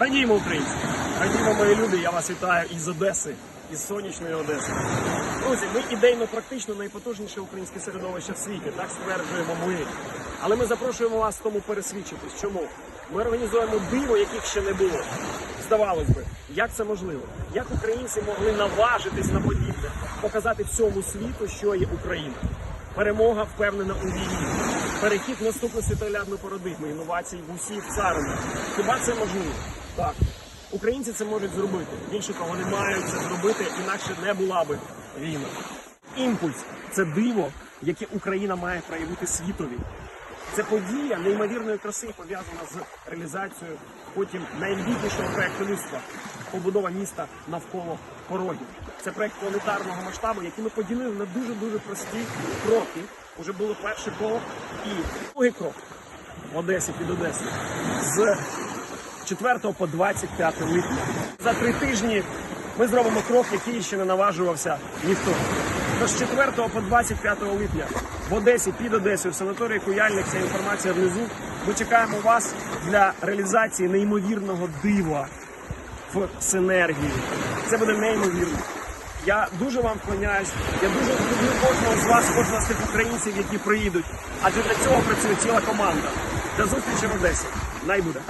Радіємо українці! Радіємо мої люди, я вас вітаю із Одеси, із сонячної Одеси. Друзі, ми ідейно практично найпотужніше українське середовище в світі, так стверджуємо ми. Але ми запрошуємо вас тому пересвідчитись. Чому? Ми організуємо диво, яких ще не було. Здавалось би, як це можливо? Як українці могли наважитись на подібне, показати всьому світу, що є Україна? Перемога впевнена у війні. Перехід наступну світоглядну парадигму, інновацій в усіх царинах. Хіба це можливо? Так. Українці це можуть зробити. Більше того, вони мають це зробити, інакше не була би війна. Імпульс це диво, яке Україна має проявити світові. Це подія неймовірної краси, пов'язана з реалізацією потім найамбітнішого проекту людства побудова міста навколо порогів. Це проект планетарного масштабу, який ми поділили на дуже дуже прості кроки. Уже було перший крок і другий крок в Одесі під Одесою з 4 по 25 липня. За три тижні ми зробимо крок, який ще не наважувався ніхто. Тож з 4 по 25 липня в Одесі під Одесою, в санаторії Куяльник, ця інформація внизу. Ми чекаємо вас для реалізації неймовірного дива в синергії. Це буде неймовірно. Я дуже вам вклоняюсь. Я дуже люблю кожного з вас, кожного з тих українців, які приїдуть. Адже для цього працює ціла команда. До зустрічі в Одесі. Най буде.